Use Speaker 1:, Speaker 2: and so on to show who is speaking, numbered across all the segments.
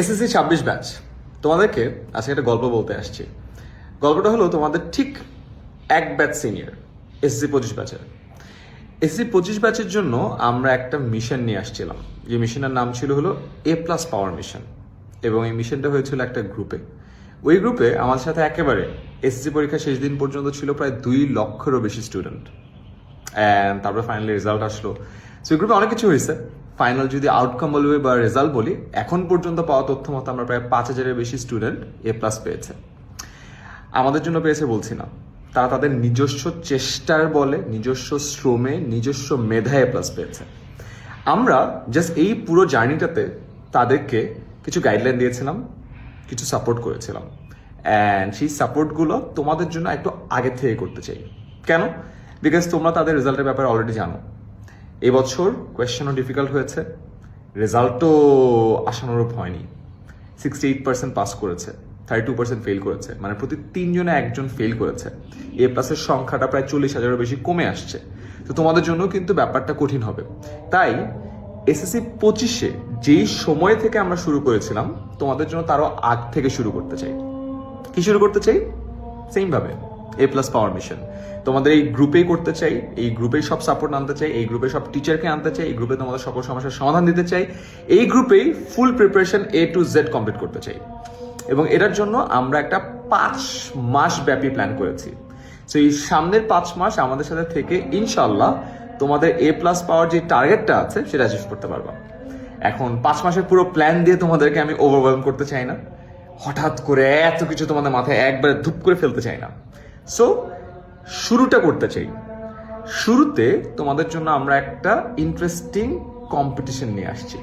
Speaker 1: SSC ছাব্বিশ batch তোমাদেরকে আজকে একটা গল্প বলতে আসছি। গল্পটা হলো তোমাদের ঠিক এক ব্যাচ সিনিয়র এসএসসি পঁচিশ ব্যাচের এসএসসি পঁচিশ ব্যাচের জন্য আমরা একটা মিশন নিয়ে আসছিলাম। যে মিশনের নাম ছিল হলো এ প্লাস পাওয়ার মিশন এবং এই মিশনটা হয়েছিল একটা গ্রুপে ওই গ্রুপে আমার সাথে একেবারে এসএসসি পরীক্ষা শেষ দিন পর্যন্ত ছিল প্রায় দুই লক্ষেরও বেশি স্টুডেন্ট অ্যান্ড তারপরে ফাইনালি রেজাল্ট আসলো। সো গ্রুপে অনেক কিছু হয়েছে। ফাইনাল যদি আউটকাম বলবে বা রেজাল্ট বলি, এখন পর্যন্ত পাওয়া তথ্য মতো আমরা প্রায় পাঁচ হাজারের বেশি স্টুডেন্ট এ প্লাস পেয়েছে। আমাদের জন্য পেয়েছে বলছি না। তারা তাদের নিজস্ব চেষ্টার বলে, নিজস্ব শ্রমে, নিজস্ব মেধায় প্লাস পেয়েছে। আমরা জাস্ট এই পুরো জার্নিটাতে তাদেরকে কিছু গাইডলাইন দিয়েছিলাম, কিছু সাপোর্ট করেছিলাম। অ্যান্ড সেই সাপোর্টগুলো তোমাদের জন্য একটু আগে থেকে করতে চাই। কেন? বিকজ তোমরা তাদের রেজাল্টের ব্যাপারে অলরেডি জানো। এবছর কোয়েশ্চেনও ডিফিকাল্ট হয়েছে। রেজাল্টও আশানুরূপ হয়নি। সিক্সটি এইট পার্সেন্ট পাস করেছে থার্টি টু পার্সেন্ট ফেল করেছে মানে প্রতি তিনজনে একজন ফেল করেছে। এ প্লাসের সংখ্যাটা প্রায় চল্লিশ হাজারের বেশি কমে আসছে। তো তোমাদের জন্য কিন্তু ব্যাপারটা কঠিন হবে। তাই এসএসসি পঁচিশে যেই সময় থেকে আমরা শুরু করেছিলাম, তোমাদের জন্য তারও আগ থেকে শুরু করতে চাই। কি শুরু করতে চাই? সেম ভাবে। এ প্লাস পাওয়ার মিশন তোমাদের এই গ্রুপেই করতে চাই, এই গ্রুপে সব সাপোর্ট আনতে চাই, এই গ্রুপে সব টিচারকে আনতে চাই, এই গ্রুপে তোমাদের সকল সমস্যার সমাধান দিতে চাই, এই গ্রুপেই full preparation A to Z complete করতে চাই। এবং এটার জন্য আমরা একটা পাঁচ মাস ব্যাপী প্ল্যান করেছি। সো এই সামনের পাঁচ মাস আমাদের সাথে থেকে ইনশাল্লাহ তোমাদের এ প্লাস পাওয়ার যে টার্গেটটা আছে, সেটা অ্যাচিভ করতে পারবা। এখন পাঁচ মাসের পুরো প্ল্যান দিয়ে তোমাদেরকে আমি ওভারওয়েলম করতে চাই না। হঠাৎ করে এত কিছু তোমাদের মাথায় একবারে ধুপ করে ফেলতে চাই না। সো শুরুটা করতে চাই। শুরুতে তোমাদের জন্য আমরা একটা ইন্টারেস্টিং কম্পিটিশন নিয়ে আসছি।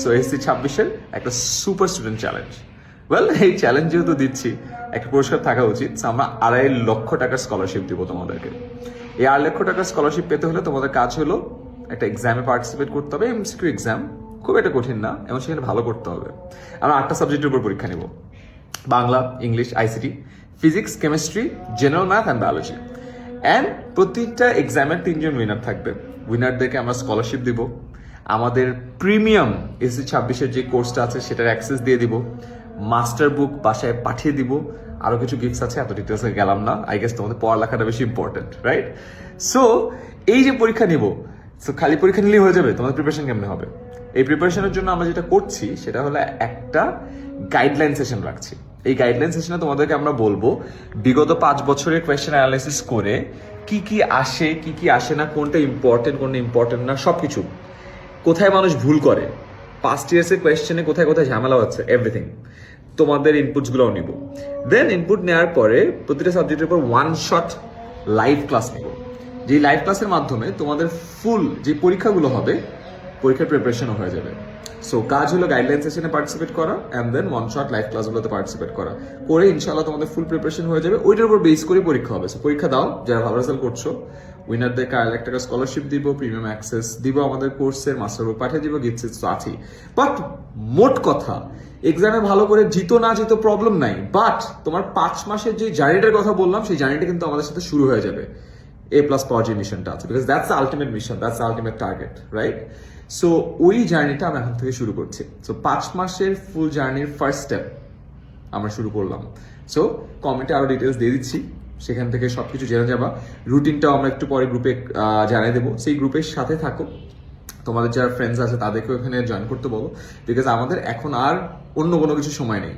Speaker 1: সো এসসি ছাব্বিশের একটা সুপার স্টুডেন্ট চ্যালেঞ্জ ওয়েল এই চ্যালেঞ্জ যেহেতু দিচ্ছি, একটা পুরস্কার থাকা উচিত। আমরা আড়াই লক্ষ টাকার স্কলারশিপ দিব তোমাদেরকে। এই আড়াই লক্ষ টাকার স্কলারশিপ পেতে হলে তোমাদের কাজ হলো একটা এক্সামে পার্টিসিপেট করতে হবে। এমসিকিউ এক্সাম খুব একটা কঠিন না, এবং সেখানে ভালো করতে হবে। আমরা আটটা সাবজেক্টের উপর পরীক্ষা নেব। Bangla, English ICT physics chemistry general math and biology and প্রতিটা এক্সামের তিনজন উইনার থাকবে। উইনারদেরকে আমরা স্কলারশিপ দিব। আমাদের প্রিমিয়াম এসি ছাব্বিশের যে কোর্সটা আছে, সেটার অ্যাক্সেস দিয়ে দিব। মাস্টার বুক বাসায় পাঠিয়ে দিব। আরও কিছু গিফটস আছে, এত ডিটেলসে গেলাম না। আই গেস তোমাদের পড়ালেখাটা বেশি ইম্পর্টেন্ট রাইট সো এই যে পরীক্ষা নিব সো খালি পরীক্ষা নিলেই হয়ে যাবে। তোমাদের প্রিপারেশন কেমনে হবে? এই প্রিপারেশনের জন্য আমরা যেটা করছি, সেটা হলো একটা গাইডলাইন সেশন রাখছি। এই গাইডলাইন সেশনে তোমাদেরকে আমরা বলব, বিগত পাঁচ বছরের কোয়েশ্চেন অ্যানালাইসিস করে কি কি আসে, কি কি আসে না, কোনটা ইম্পর্টেন্ট কোনটা ইম্পর্টেন্ট না সব কিছু কোথায় মানুষ ভুল করে? পাস্ট ইয়ার্সের কোয়েশ্চেনে কোথায় কোথায় ঝামেলা হচ্ছে? এভরিথিং তোমাদের ইনপুটসগুলোও নিব। দেন ইনপুট নেওয়ার পরে প্রতিটা সাবজেক্টের উপর ওয়ান শট লাইভ ক্লাস নিব। যে লাইভ ক্লাসের মাধ্যমে তোমাদের ফুল যে পরীক্ষাগুলো হবে পরীক্ষার প্রিপারেশনও হয়ে যাবে। সো কাজ হলো গাইডলাইন সেশনে পার্টিসিপেট করা and then one shot live ক্লাসগুলোতে পার্টিসিপেট করা। করে ইনশাল্লাহ তোমাদের ফুল প্রিপারেশন হয়ে যাবে। ওইটার উপর বেস করে পরীক্ষা হবে। সো পরীক্ষা দাও, যারা ভালো রেজাল্ট করছ। উইনারদেরকে আড়াই লাখ টাকা স্কলারশিপ দিব প্রিমিয়াম অ্যাক্সেস দিব আমাদের কোর্সের মাস্টার পাঠিয়ে দিব গিফট তো আছেই। বাট মোট কথা এক্সামে ভালো করে জিতো না জিতো প্রবলেম নাই। বাট তোমার পাঁচ মাসের যে জার্নিটার কথা বললাম, সেই জার্নিটা কিন্তু আমাদের সাথে শুরু হয়ে যাবে। এ প্লাস পাওয়ার যে মিশনটা আছে because that's ultimate mission that's ultimate target right so ওই জার্নিটা আমরা এখন থেকে শুরু করছি। সো পাঁচ মাসের ফুল জার্নির ফার্স্ট স্টেপ আমরা শুরু করলাম। সো কমেন্টে আরও ডিটেলস দিয়ে দিচ্ছি, সেখান থেকে সবকিছু জেনে যাবা। রুটিনটাও আমরা একটু পরে গ্রুপে জানিয়ে দেবো। সেই গ্রুপের সাথে থাকো। তোমাদের যারা ফ্রেন্ডস আছে, তাদেরকেও এখানে জয়েন করতে বলো। বিকজ আমাদের এখন আর অন্য কোনো কিছু সময় নেই।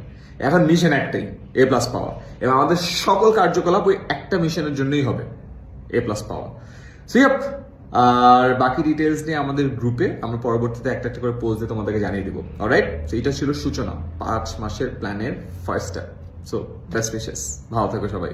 Speaker 1: এখন মিশন একটাই এ প্লাস পাওয়া এবং আমাদের সকল কার্যকলাপ ওই একটা মিশনের জন্যই হবে। এ প্লাস পাওয়া। সো আর বাকি ডিটেলস নিয়ে আমাদের গ্রুপে আমরা পরবর্তীতে একটা একটা করে পোস্ট দিয়ে তোমাদেরকে জানিয়ে দিব। অলরাইট সো এটা ছিল সূচনা, পাঁচ মাসের প্ল্যানের first step so best wishes ভালো থাকো সবাই।